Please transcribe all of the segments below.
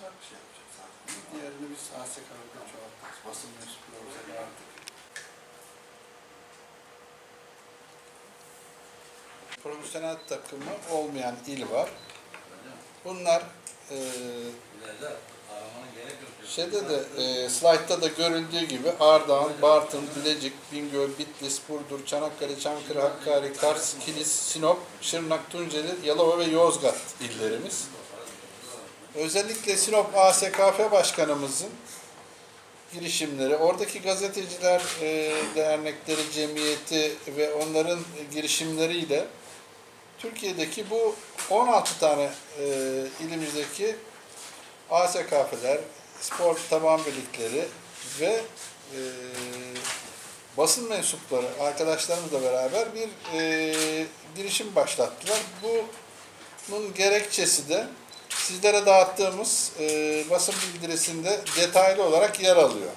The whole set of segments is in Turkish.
farklı bir şey yapacağız zaten. Diğerini biz ASK'da çoğaltacağız. Basın mensupları özel artık. Profesyonel takımı olmayan il var. Bunlar e, şeyde de e, slaytta da görüldüğü gibi Ardahan, Bartın, Bilecik, Bingöl, Bitlis, Burdur, Çanakkale, Çankırı, Hakkari, Kars, Kilis, Sinop, Şırnak, Tunceli, Yalova ve Yozgat illerimiz. Özellikle Sinop ASKF Başkanımızın girişimleri, oradaki gazeteciler e, dernekleri, cemiyeti ve onların girişimleriyle Türkiye'deki bu 16 tane e, ilimizdeki ASKF'ler, spor taban birlikleri ve e, basın mensupları arkadaşlarımızla beraber bir e, girişim başlattılar. Bunun gerekçesi de sizlere dağıttığımız e, basın bildirisinde detaylı olarak yer alıyor.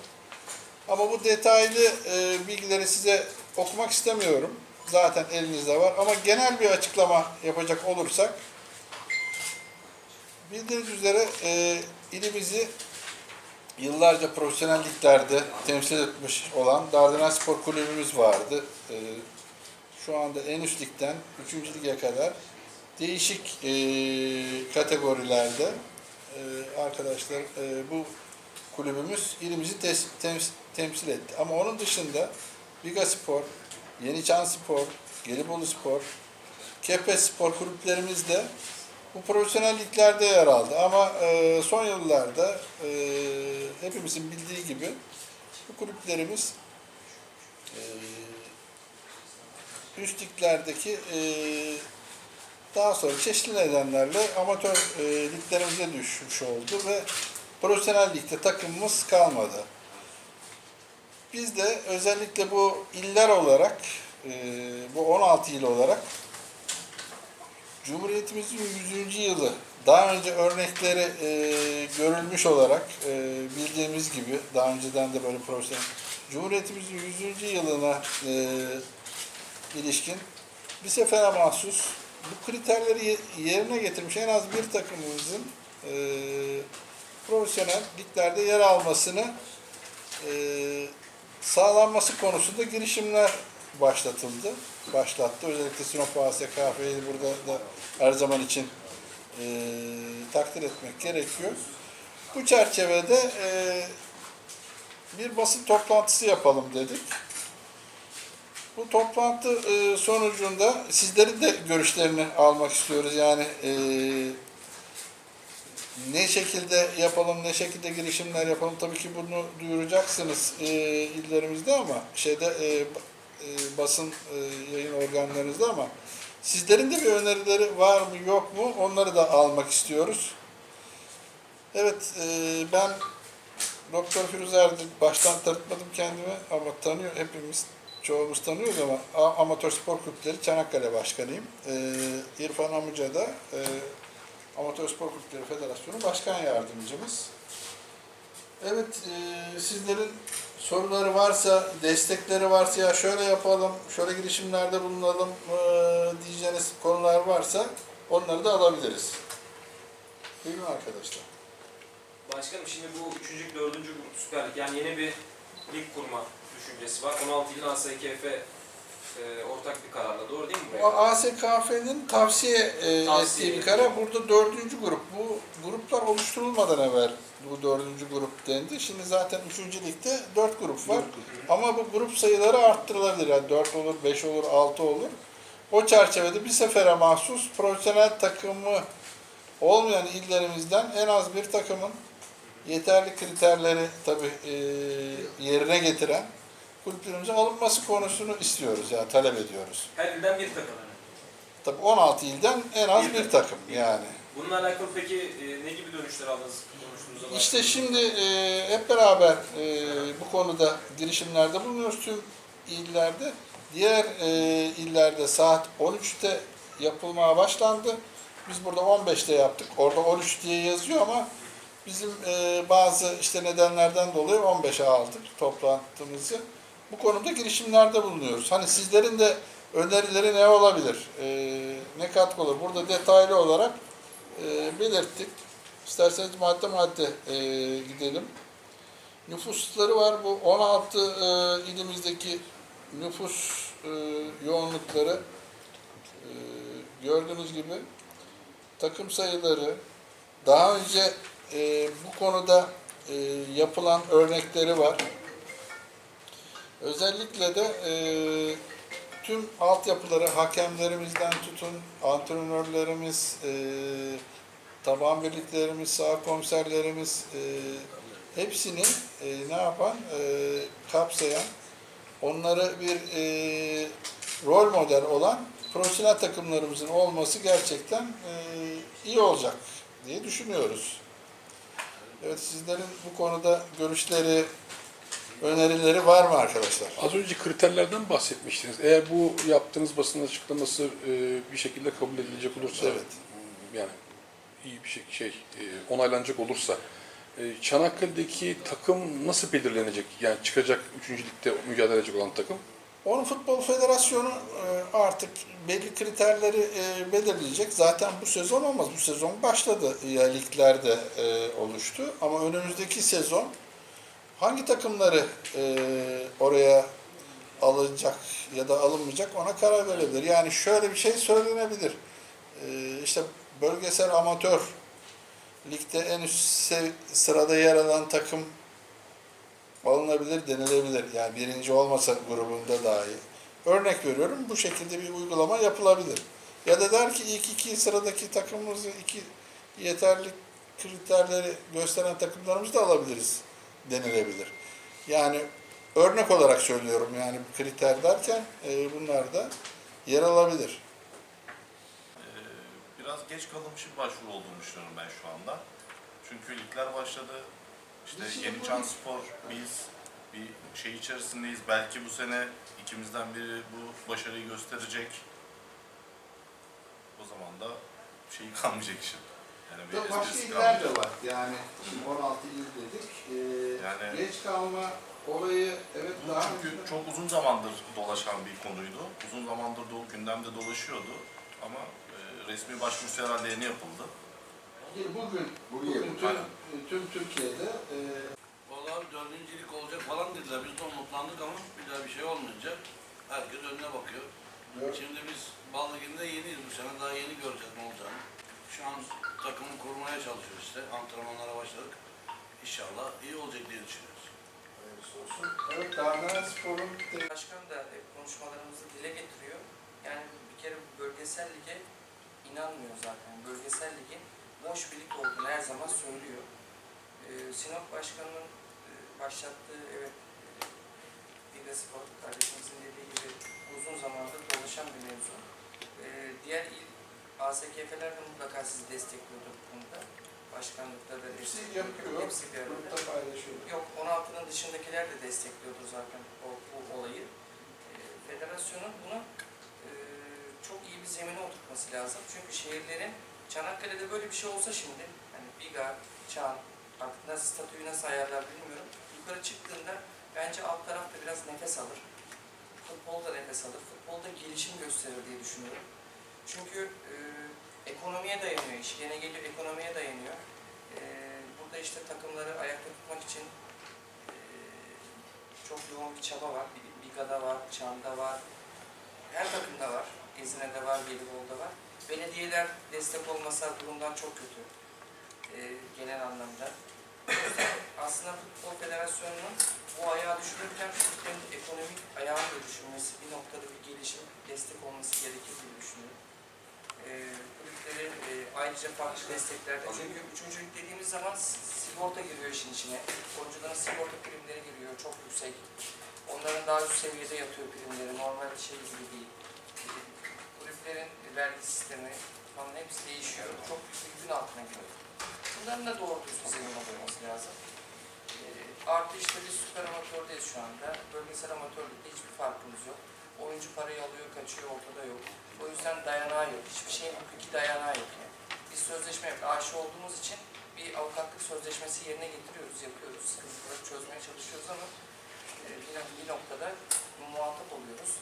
Ama bu detaylı e, bilgileri size okumak istemiyorum. Zaten elinizde var. Ama genel bir açıklama yapacak olursak bildiğiniz üzere e, ilimizi yıllarca profesyonel liglerde temsil etmiş olan Dardanel Spor Kulübümüz vardı. E, şu anda en üst ligden 3. lige kadar değişik e, kategorilerde e, arkadaşlar e, bu kulübümüz ilimizi tes- tems- temsil etti. Ama onun dışında Biga Spor, Yeniçan Spor, Gelibolu Spor, Kepes Spor kulüplerimiz de bu profesyonel liglerde yer aldı. Ama e, son yıllarda e, hepimizin bildiği gibi bu kulüplerimiz e, üst liglerdeki e, daha sonra çeşitli nedenlerle amatör e, liglerimize düşmüş oldu ve profesyonel ligde takımımız kalmadı. Biz de özellikle bu iller olarak, e, bu 16 il olarak Cumhuriyetimizin 100. yılı daha önce örnekleri e, görülmüş olarak e, bildiğimiz gibi daha önceden de böyle profesyonel Cumhuriyetimizin 100. yılına e, ilişkin bir sefere mahsus bu kriterleri ye- yerine getirmiş en az bir takımımızın e, profesyonel liglerde yer almasını e, sağlanması konusunda girişimler başlatıldı. Başlattı. Özellikle Sinop ASKF'yi burada da her zaman için e, takdir etmek gerekiyor. Bu çerçevede e, bir basın toplantısı yapalım dedik. Bu toplantı e, sonucunda sizlerin de görüşlerini almak istiyoruz. Yani e, ne şekilde yapalım, ne şekilde girişimler yapalım. Tabii ki bunu duyuracaksınız e, illerimizde ama şeyde e, e, basın e, yayın organlarınızda ama sizlerin de bir önerileri var mı yok mu onları da almak istiyoruz. Evet e, ben Doktor Firuze Erdil baştan tanıtmadım kendimi ama tanıyor hepimiz çoğumuz tanıyoruz ama A- Amatör Spor Kulüpleri Çanakkale Başkanıyım. Ee, İrfan Amuca da e, Amatör Spor Kulüpleri Federasyonu Başkan Yardımcımız. Evet, e, sizlerin soruları varsa, destekleri varsa ya şöyle yapalım, şöyle girişimlerde bulunalım e, diyeceğiniz konular varsa onları da alabiliriz. Buyurun arkadaşlar. Başkanım şimdi bu 3. 4. grup Süper Lig yani yeni bir lig kurma düşüncesi var. 16 ilin ASKF e, ortak bir kararla doğru değil mi? Buraya? ASKF'nin tavsiye, e, Tavsiye. ettiği bir karar. Burada dördüncü grup. Bu gruplar oluşturulmadan evvel bu dördüncü grup dendi. Şimdi zaten üçüncü ligde dört grup var. Ama bu grup sayıları arttırılabilir. Yani dört olur, beş olur, altı olur. O çerçevede bir sefere mahsus profesyonel takımı olmayan illerimizden en az bir takımın yeterli kriterleri tabii e, yerine getiren kulüplerimize alınması konusunu istiyoruz yani talep ediyoruz. Her ilden bir takım. Tabii 16 ilden en az Bir bir takım. takım yani. Bununla alakalı peki e, ne gibi dönüşler aldınız konuştuğunuz zaman? İşte şimdi e, hep beraber e, bu konuda girişimlerde bulunuyoruz tüm illerde. Diğer e, illerde saat 13'te yapılmaya başlandı. Biz burada 15'te yaptık. Orada 13 diye yazıyor ama bizim e, bazı işte nedenlerden dolayı 15'e aldık toplantımızı. Bu konuda girişimlerde bulunuyoruz. Hani sizlerin de önerileri ne olabilir? E, ne katkı olur? Burada detaylı olarak e, belirttik. İsterseniz madde madde e, gidelim. Nüfusları var. Bu 16 e, ilimizdeki nüfus e, yoğunlukları e, gördüğünüz gibi takım sayıları daha önce e, bu konuda e, yapılan örnekleri var. Özellikle de e, tüm altyapıları hakemlerimizden tutun, antrenörlerimiz, e, taban birliklerimiz, saha komiserlerimiz e, hepsini e, ne yapan, e, kapsayan, onları bir e, rol model olan profesyonel takımlarımızın olması gerçekten e, iyi olacak diye düşünüyoruz. Evet sizlerin bu konuda görüşleri, önerileri var mı arkadaşlar? Az önce kriterlerden bahsetmiştiniz. Eğer bu yaptığınız basın açıklaması e, bir şekilde kabul edilecek olursa, Evet. yani iyi bir şey, şey e, onaylanacak olursa, e, Çanakkale'deki takım nasıl belirlenecek? Yani çıkacak 3. ligde mücadele edecek olan takım. Onu Futbol Federasyonu e, artık belli kriterleri belirleyecek. Zaten bu sezon olmaz. Bu sezon başladı. Ya liglerde oluştu. Ama önümüzdeki sezon hangi takımları e, oraya alınacak ya da alınmayacak ona karar verebilir. Yani şöyle bir şey söylenebilir. E, işte bölgesel amatör ligde en üst sırada yer alan takım alınabilir, denilebilir. Yani birinci olmasa grubunda dahi. Örnek veriyorum, bu şekilde bir uygulama yapılabilir. Ya da der ki ilk iki sıradaki takımımızı, iki yeterli kriterleri gösteren takımlarımızı da alabiliriz denilebilir. Yani örnek olarak söylüyorum yani kriter derken e, bunlar da yer alabilir. Ee, biraz geç kalınmış bir başvuru olduğunu düşünüyorum ben şu anda. Çünkü ligler başladı. İşte Bir Yeni Can Spor, biz bir şey içerisindeyiz. Belki bu sene ikimizden biri bu başarıyı gösterecek. O zaman da şey kalmayacak işin. Yani bir Başka esprisi iller de var. Yani şimdi 16 il dedik. E, Yani- geç kalma olayı evet Bu daha çünkü önce- çok uzun zamandır dolaşan bir konuydu. Uzun zamandır da gündemde dolaşıyordu. Ama e, resmi başvurusu herhalde yeni yapıldı. Bugün, Bugün bugün tüm, aynen. tüm Türkiye'de e, Vallahi dördüncülük olacak falan dediler. Biz de umutlandık ama bir daha bir şey olmayınca herkes önüne bakıyor. Evet. Şimdi biz bal liginde yeniyiz bu sene. Daha yeni göreceğiz ne olacağını. Takımı kurmaya çalışıyoruz işte. Antrenmanlara başladık. İnşallah iyi olacak diye düşünüyoruz. hayırlısı olsun. Evet, Darnaya Spor'un de- Başkan da e, konuşmalarımızı dile getiriyor. Yani bir kere bölgesel lige inanmıyor zaten. Bölgesel ligin boş bir lig olduğunu her zaman söylüyor. Ee, Sinop Başkanı'nın e, başlattığı evet e, Liga Spor kardeşimizin dediği gibi uzun zamandır dolaşan bir mevzu. Ee, diğer il ASKF'ler de mutlaka sizi destekliyordu bu konuda. Başkanlıkta da hepsi yapıyor, Hepsi bir arada. paylaşıyor. Yok 16'nın dışındakiler de destekliyordu zaten o, bu olayı. E, federasyonun buna e, çok iyi bir zemine oturtması lazım. Çünkü şehirlerin Çanakkale'de böyle bir şey olsa şimdi hani Biga, Çan artık nasıl statüyü nasıl ayarlar bilmiyorum. Yukarı çıktığında bence alt tarafta biraz nefes alır. Futbolda nefes alır. Futbolda gelişim gösterir diye düşünüyorum. Çünkü e, ekonomiye dayanıyor iş. Gene geliyor ekonomiye dayanıyor. Ee, burada işte takımları ayakta tutmak için ee, çok yoğun bir çaba var. Biga'da var, Çam'da var. Her takımda var. Ezine'de var, Gelibolu'da var. Belediyeler destek olmasa durumdan çok kötü. ee, genel anlamda. Aslında Futbol Federasyonu'nun bu ayağı kulüplerin ekonomik ayağını da düşünmesi, bir noktada bir gelişim, destek olması gerekir diye düşünüyorum e, e, ayrıca farklı desteklerde. Çünkü üçüncülük dediğimiz zaman sigorta giriyor işin içine. Oyuncuların sigorta primleri giriyor, çok yüksek. Onların daha üst seviyede yatıyor primleri, normal şey gibi değil. Kulüplerin vergi sistemi falan hepsi değişiyor. Çok büyük bir yükün altına giriyor. Bunların da doğru düzgün zemin olması lazım. E, artı işte biz süper amatördeyiz şu anda. Bölgesel amatörlükte hiçbir farkımız yok. Oyuncu parayı alıyor, kaçıyor, ortada yok. O yüzden dayanağı yok. Hiçbir şeyin hukuki dayanağı yok yani. Biz sözleşme yok. Aşı olduğumuz için bir avukatlık sözleşmesi yerine getiriyoruz, yapıyoruz. Sıkıntıları çözmeye çalışıyoruz ama e, bir, noktada muhatap oluyoruz.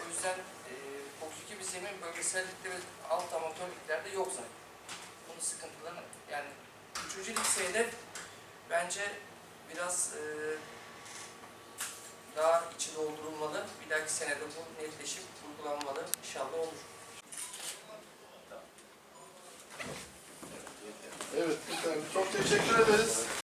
O yüzden e, hukuki bir zemin bölgesel ligde ve alt amatör liglerde yok zaten. Bunun sıkıntılarını yani Üçüncü lig bence biraz e, daha içi doldurulmalı. Bir dahaki senede bu netleşip uygulanmalı. İnşallah olur. Evet. Çok teşekkür ederiz.